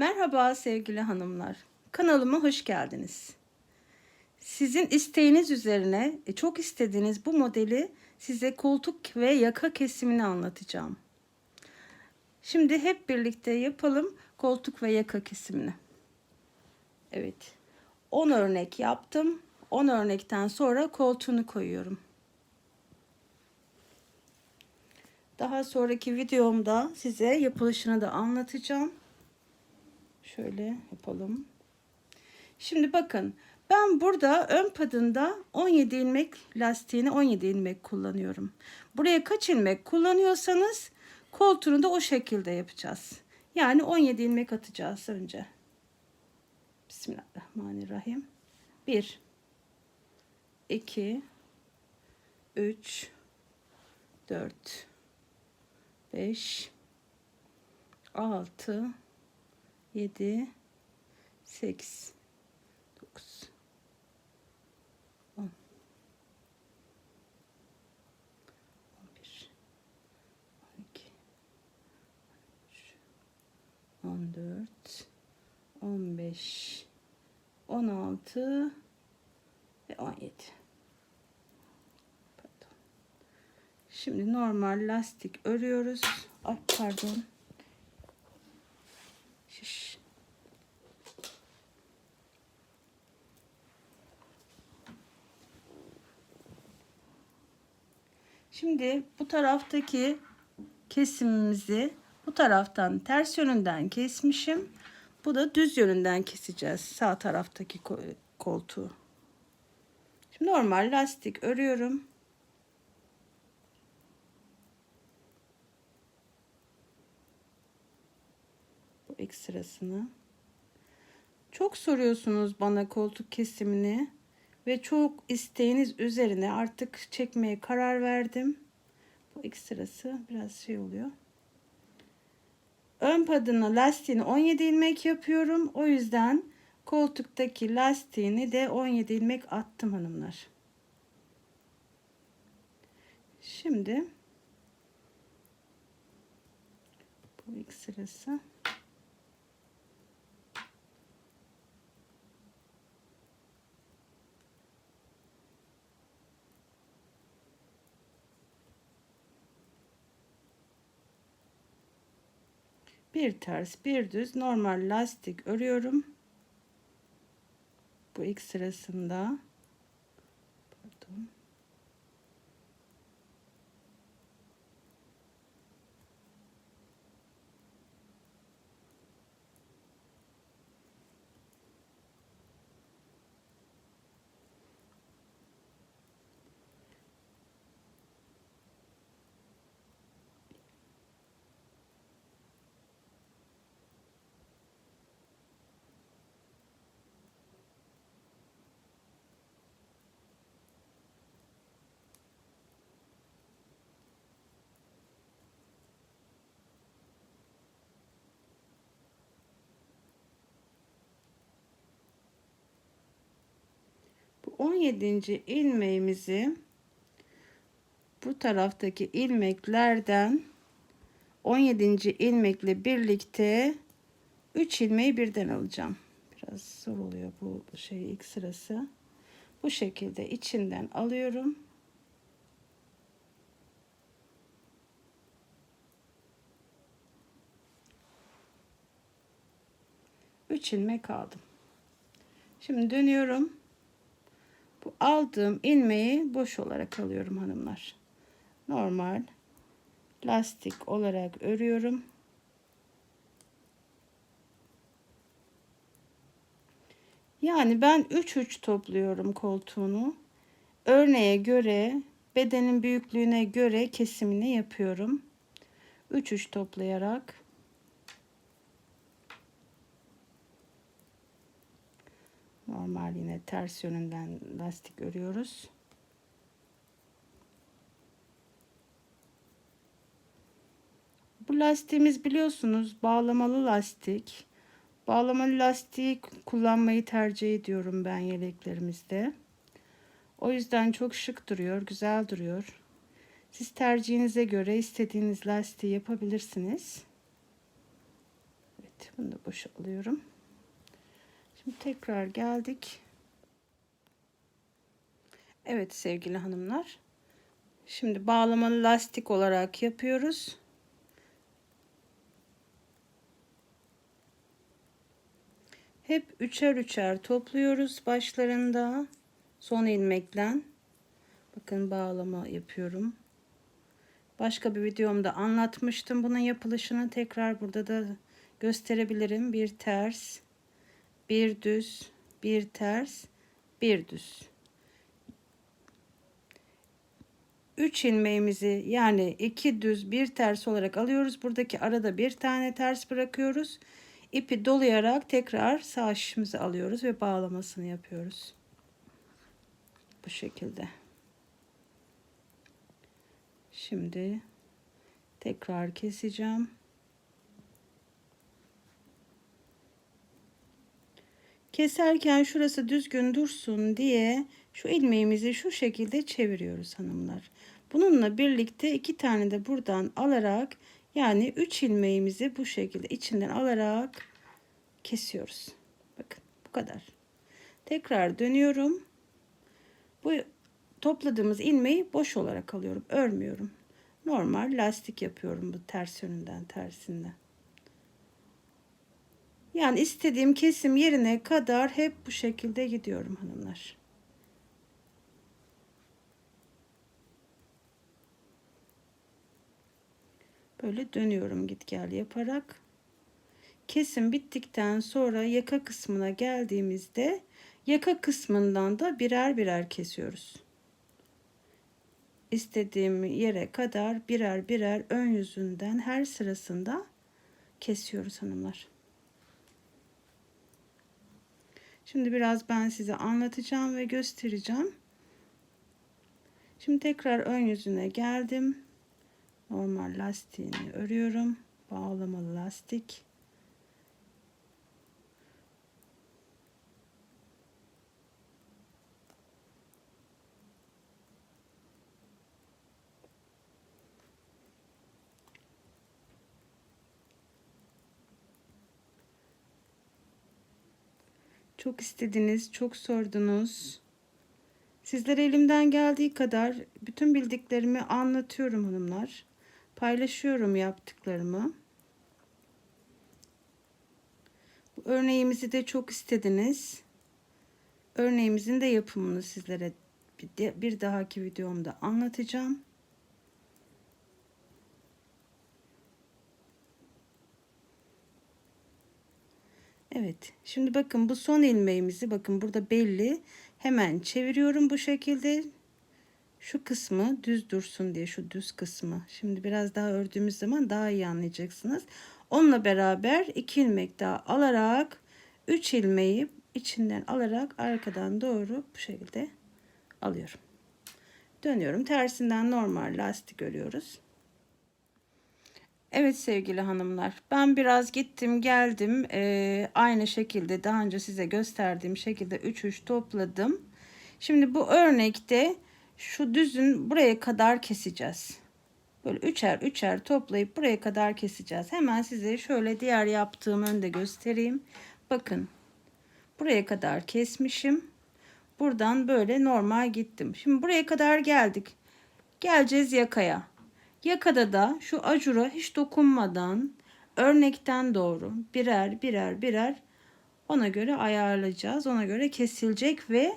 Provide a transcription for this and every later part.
Merhaba sevgili hanımlar. Kanalıma hoş geldiniz. Sizin isteğiniz üzerine e, çok istediğiniz bu modeli size koltuk ve yaka kesimini anlatacağım. Şimdi hep birlikte yapalım koltuk ve yaka kesimini. Evet. 10 örnek yaptım. 10 örnekten sonra koltuğunu koyuyorum. Daha sonraki videomda size yapılışını da anlatacağım. Şöyle yapalım. Şimdi bakın ben burada ön padında 17 ilmek lastiğini 17 ilmek kullanıyorum. Buraya kaç ilmek kullanıyorsanız koltuğunu da o şekilde yapacağız. Yani 17 ilmek atacağız önce. Bismillahirrahmanirrahim. 1 2 3 4 5 6 7 8 9 10 11 12 13 14 15 16 ve 17 Pardon. Şimdi normal lastik örüyoruz. Ay pardon. Şimdi bu taraftaki kesimimizi bu taraftan ters yönünden kesmişim. Bu da düz yönünden keseceğiz sağ taraftaki koltuğu. Şimdi normal lastik örüyorum. Bu ekstrasını. Çok soruyorsunuz bana koltuk kesimini ve çok isteğiniz üzerine artık çekmeye karar verdim. Bu ekstrası biraz şey oluyor. Ön padını lastiğini 17 ilmek yapıyorum. O yüzden koltuktaki lastiğini de 17 ilmek attım hanımlar. Şimdi bu ilk sırası bir ters bir düz normal lastik örüyorum. Bu ilk sırasında pardon Bu 17. ilmeğimizi bu taraftaki ilmeklerden 17. ilmekle birlikte 3 ilmeği birden alacağım. Biraz zor oluyor bu şey ilk sırası. Bu şekilde içinden alıyorum. Üç ilmek aldım. Şimdi dönüyorum. Bu aldığım ilmeği boş olarak alıyorum hanımlar. Normal lastik olarak örüyorum. Yani ben 3 3 topluyorum koltuğunu. Örneğe göre, bedenin büyüklüğüne göre kesimini yapıyorum. 3 3 toplayarak normal yine ters yönünden lastik örüyoruz. Bu lastiğimiz biliyorsunuz bağlamalı lastik. Bağlamalı lastiği kullanmayı tercih ediyorum ben yeleklerimizde. O yüzden çok şık duruyor, güzel duruyor. Siz tercihinize göre istediğiniz lastiği yapabilirsiniz. Evet, Bunu da boşa alıyorum. Tekrar geldik. Evet sevgili hanımlar. Şimdi bağlamalı lastik olarak yapıyoruz. Hep üçer üçer topluyoruz başlarında. Son ilmekle. Bakın bağlama yapıyorum. Başka bir videomda anlatmıştım bunun yapılışını. Tekrar burada da gösterebilirim. Bir ters, bir düz, bir ters, bir düz. 3 ilmeğimizi yani iki düz bir ters olarak alıyoruz. Buradaki arada bir tane ters bırakıyoruz. İpi dolayarak tekrar sağ şişimizi alıyoruz ve bağlamasını yapıyoruz. Bu şekilde. Şimdi tekrar keseceğim. Keserken şurası düzgün dursun diye şu ilmeğimizi şu şekilde çeviriyoruz hanımlar. Bununla birlikte iki tane de buradan alarak yani 3 ilmeğimizi bu şekilde içinden alarak kesiyoruz. Bakın bu kadar. Tekrar dönüyorum. Bu topladığımız ilmeği boş olarak alıyorum. Örmüyorum. Normal lastik yapıyorum bu ters yönünden tersinden. Yani istediğim kesim yerine kadar hep bu şekilde gidiyorum hanımlar. Böyle dönüyorum git gel yaparak. Kesim bittikten sonra yaka kısmına geldiğimizde yaka kısmından da birer birer kesiyoruz. İstediğim yere kadar birer birer ön yüzünden her sırasında kesiyoruz hanımlar. Şimdi biraz ben size anlatacağım ve göstereceğim. Şimdi tekrar ön yüzüne geldim. Normal lastiğini örüyorum. Bağlamalı lastik. Çok istediniz, çok sordunuz. Sizlere elimden geldiği kadar bütün bildiklerimi anlatıyorum hanımlar. Paylaşıyorum yaptıklarımı. Bu örneğimizi de çok istediniz. Örneğimizin de yapımını sizlere bir dahaki videomda anlatacağım. Evet. Şimdi bakın bu son ilmeğimizi bakın burada belli. Hemen çeviriyorum bu şekilde. Şu kısmı düz dursun diye şu düz kısmı. Şimdi biraz daha ördüğümüz zaman daha iyi anlayacaksınız. Onunla beraber iki ilmek daha alarak 3 ilmeği içinden alarak arkadan doğru bu şekilde alıyorum. Dönüyorum. Tersinden normal lastik örüyoruz. Evet sevgili hanımlar ben biraz gittim geldim ee, aynı şekilde daha önce size gösterdiğim şekilde 3 3 topladım. Şimdi bu örnekte şu düzün buraya kadar keseceğiz. Böyle üçer üçer toplayıp buraya kadar keseceğiz. Hemen size şöyle diğer yaptığım önde göstereyim. Bakın buraya kadar kesmişim. Buradan böyle normal gittim. Şimdi buraya kadar geldik. Geleceğiz yakaya. Yakada da şu acura hiç dokunmadan örnekten doğru birer birer birer ona göre ayarlayacağız. Ona göre kesilecek ve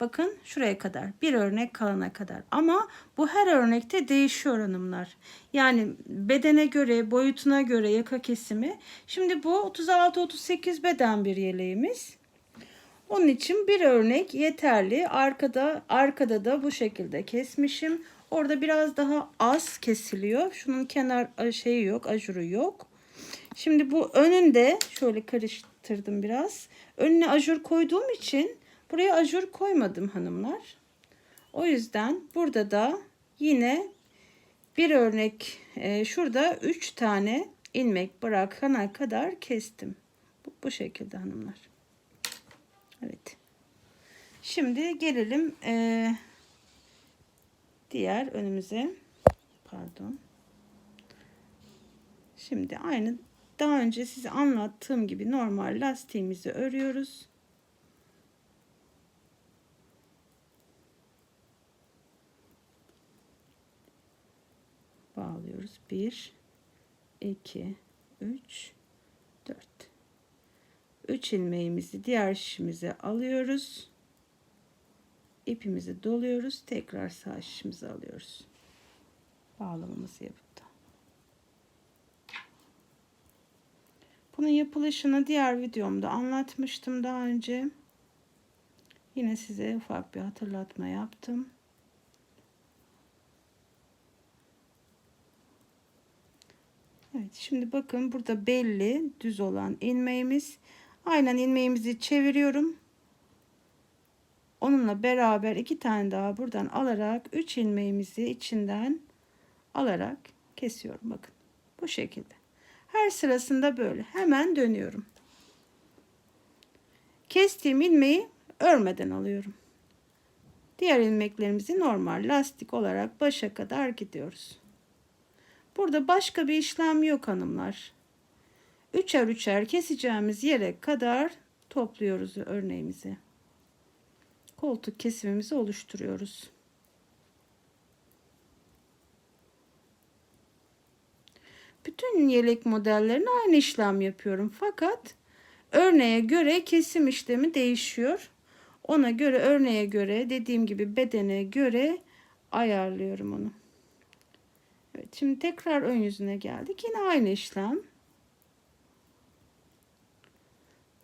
bakın şuraya kadar bir örnek kalana kadar. Ama bu her örnekte değişiyor hanımlar. Yani bedene göre, boyutuna göre yaka kesimi. Şimdi bu 36-38 beden bir yeleğimiz. Onun için bir örnek yeterli. Arkada arkada da bu şekilde kesmişim. Orada biraz daha az kesiliyor. Şunun kenar şeyi yok, ajuru yok. Şimdi bu önünde şöyle karıştırdım biraz. Önüne ajur koyduğum için buraya ajur koymadım hanımlar. O yüzden burada da yine bir örnek e, şurada 3 tane ilmek bırakana kadar kestim. Bu, bu şekilde hanımlar. Evet. Şimdi gelelim eee diğer önümüze pardon şimdi aynı daha önce size anlattığım gibi normal lastiğimizi örüyoruz. Bağlıyoruz. 1 2 3 4 3 ilmeğimizi diğer şişimize alıyoruz. İpimizi doluyoruz. Tekrar sağ şişimize alıyoruz. Bağlamamızı yapıp. Bunun yapılışını diğer videomda anlatmıştım daha önce. Yine size ufak bir hatırlatma yaptım. Evet şimdi bakın burada belli düz olan ilmeğimiz. Aynen ilmeğimizi çeviriyorum. Onunla beraber iki tane daha buradan alarak üç ilmeğimizi içinden alarak kesiyorum. Bakın bu şekilde. Her sırasında böyle hemen dönüyorum. Kestiğim ilmeği örmeden alıyorum. Diğer ilmeklerimizi normal lastik olarak başa kadar gidiyoruz. Burada başka bir işlem yok hanımlar. Üçer üçer keseceğimiz yere kadar topluyoruz örneğimizi. Koltuk kesimimizi oluşturuyoruz. Bütün yelek modellerine aynı işlem yapıyorum. Fakat örneğe göre kesim işlemi değişiyor. Ona göre örneğe göre dediğim gibi bedene göre ayarlıyorum onu. Evet şimdi tekrar ön yüzüne geldik. Yine aynı işlem.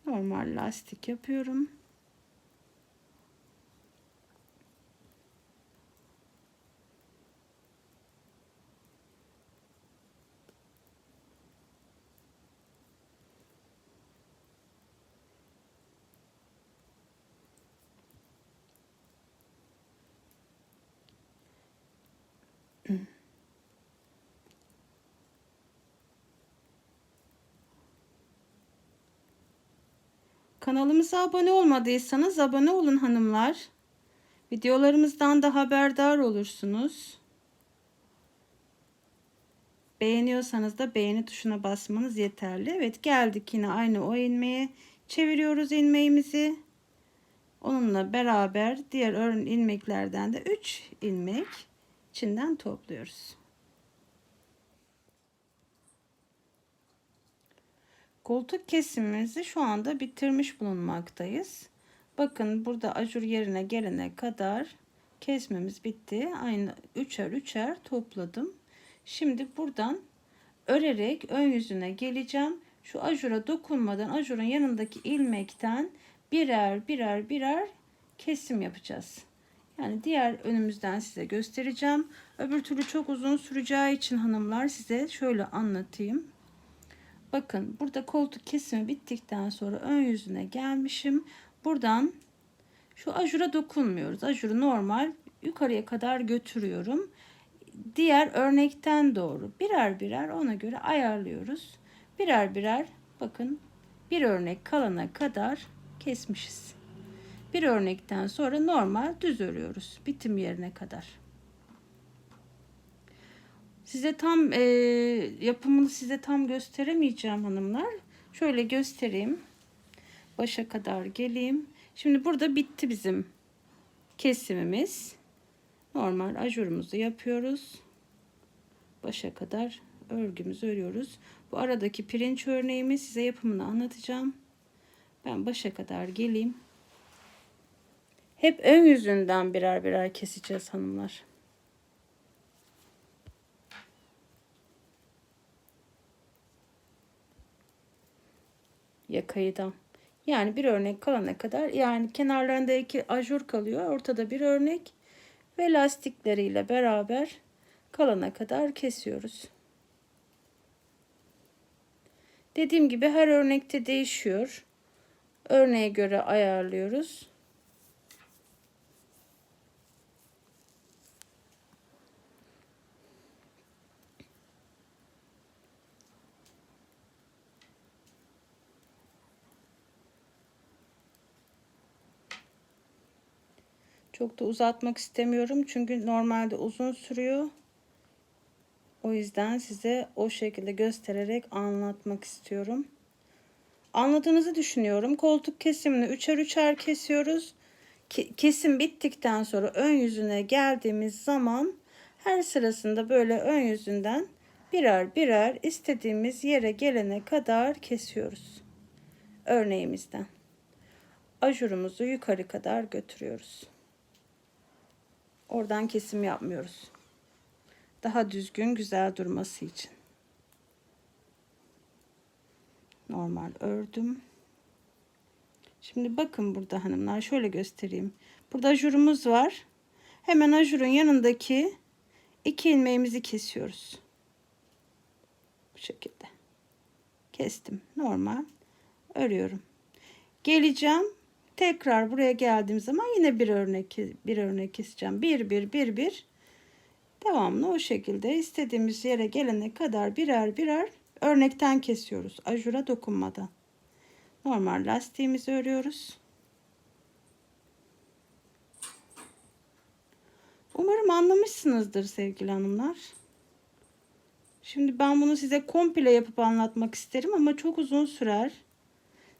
Normal lastik yapıyorum. Kanalımıza abone olmadıysanız abone olun hanımlar. Videolarımızdan da haberdar olursunuz. Beğeniyorsanız da beğeni tuşuna basmanız yeterli. Evet geldik yine aynı o ilmeğe. Çeviriyoruz ilmeğimizi. Onunla beraber diğer örün ilmeklerden de 3 ilmek içinden topluyoruz. Koltuk kesimimizi şu anda bitirmiş bulunmaktayız. Bakın burada ajur yerine gelene kadar kesmemiz bitti. Aynı üçer üçer topladım. Şimdi buradan örerek ön yüzüne geleceğim. Şu ajura dokunmadan ajurun yanındaki ilmekten birer birer birer kesim yapacağız. Yani diğer önümüzden size göstereceğim. Öbür türlü çok uzun süreceği için hanımlar size şöyle anlatayım. Bakın burada koltuk kesimi bittikten sonra ön yüzüne gelmişim. Buradan şu ajura dokunmuyoruz. Ajuru normal yukarıya kadar götürüyorum. Diğer örnekten doğru birer birer ona göre ayarlıyoruz. Birer birer bakın bir örnek kalana kadar kesmişiz. Bir örnekten sonra normal düz örüyoruz bitim yerine kadar. Size tam e, yapımını size tam gösteremeyeceğim hanımlar. Şöyle göstereyim. Başa kadar geleyim. Şimdi burada bitti bizim kesimimiz. Normal ajurumuzu yapıyoruz. Başa kadar örgümüzü örüyoruz. Bu aradaki pirinç örneğimi size yapımını anlatacağım. Ben başa kadar geleyim. Hep ön yüzünden birer birer keseceğiz hanımlar. Yakayıdan. Yani bir örnek kalana kadar yani kenarlarında iki ajur kalıyor. Ortada bir örnek ve lastikleriyle beraber kalana kadar kesiyoruz. Dediğim gibi her örnekte değişiyor. Örneğe göre ayarlıyoruz. Çok da uzatmak istemiyorum çünkü normalde uzun sürüyor. O yüzden size o şekilde göstererek anlatmak istiyorum. Anladığınızı düşünüyorum. Koltuk kesimini üçer üçer kesiyoruz. Ke- Kesim bittikten sonra ön yüzüne geldiğimiz zaman her sırasında böyle ön yüzünden birer birer istediğimiz yere gelene kadar kesiyoruz. Örneğimizden. Ajurumuzu yukarı kadar götürüyoruz. Oradan kesim yapmıyoruz. Daha düzgün, güzel durması için. Normal ördüm. Şimdi bakın burada hanımlar şöyle göstereyim. Burada ajurumuz var. Hemen ajurun yanındaki iki ilmeğimizi kesiyoruz. Bu şekilde. Kestim. Normal. Örüyorum. Geleceğim. Tekrar buraya geldiğim zaman yine bir örnek bir örnek keseceğim. Bir bir bir bir. Devamlı o şekilde istediğimiz yere gelene kadar birer birer örnekten kesiyoruz. Ajura dokunmadan. Normal lastiğimizi örüyoruz. Umarım anlamışsınızdır sevgili hanımlar. Şimdi ben bunu size komple yapıp anlatmak isterim ama çok uzun sürer.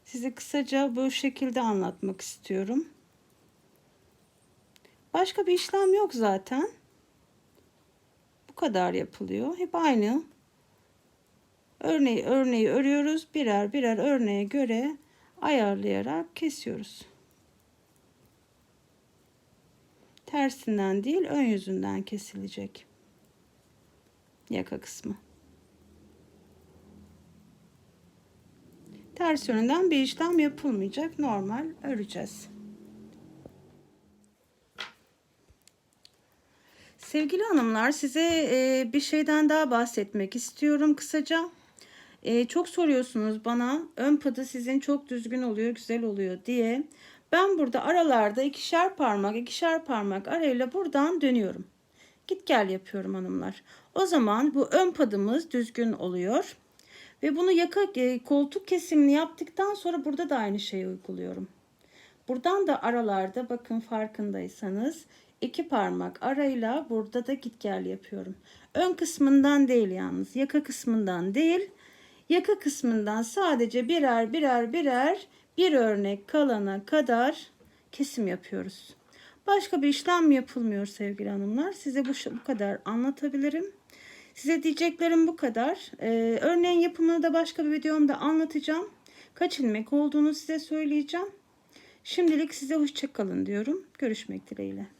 Size kısaca bu şekilde anlatmak istiyorum. Başka bir işlem yok zaten. Bu kadar yapılıyor. Hep aynı. Örneği örneği örüyoruz. Birer birer örneğe göre ayarlayarak kesiyoruz. Tersinden değil ön yüzünden kesilecek. Yaka kısmı. Ters yönünden bir işlem yapılmayacak. Normal öreceğiz. Sevgili hanımlar size e, bir şeyden daha bahsetmek istiyorum kısaca. E, çok soruyorsunuz bana ön padı sizin çok düzgün oluyor güzel oluyor diye. Ben burada aralarda ikişer parmak ikişer parmak arayla buradan dönüyorum. Git gel yapıyorum hanımlar. O zaman bu ön padımız düzgün oluyor. Ve bunu yaka e, koltuk kesimini yaptıktan sonra burada da aynı şeyi uyguluyorum. Buradan da aralarda bakın farkındaysanız iki parmak arayla burada da git gel yapıyorum. Ön kısmından değil yalnız yaka kısmından değil yaka kısmından sadece birer birer birer bir örnek kalana kadar kesim yapıyoruz. Başka bir işlem yapılmıyor sevgili hanımlar. Size bu, bu kadar anlatabilirim. Size diyeceklerim bu kadar. Ee, örneğin yapımını da başka bir videomda anlatacağım. Kaç ilmek olduğunu size söyleyeceğim. Şimdilik size hoşçakalın diyorum. Görüşmek dileğiyle.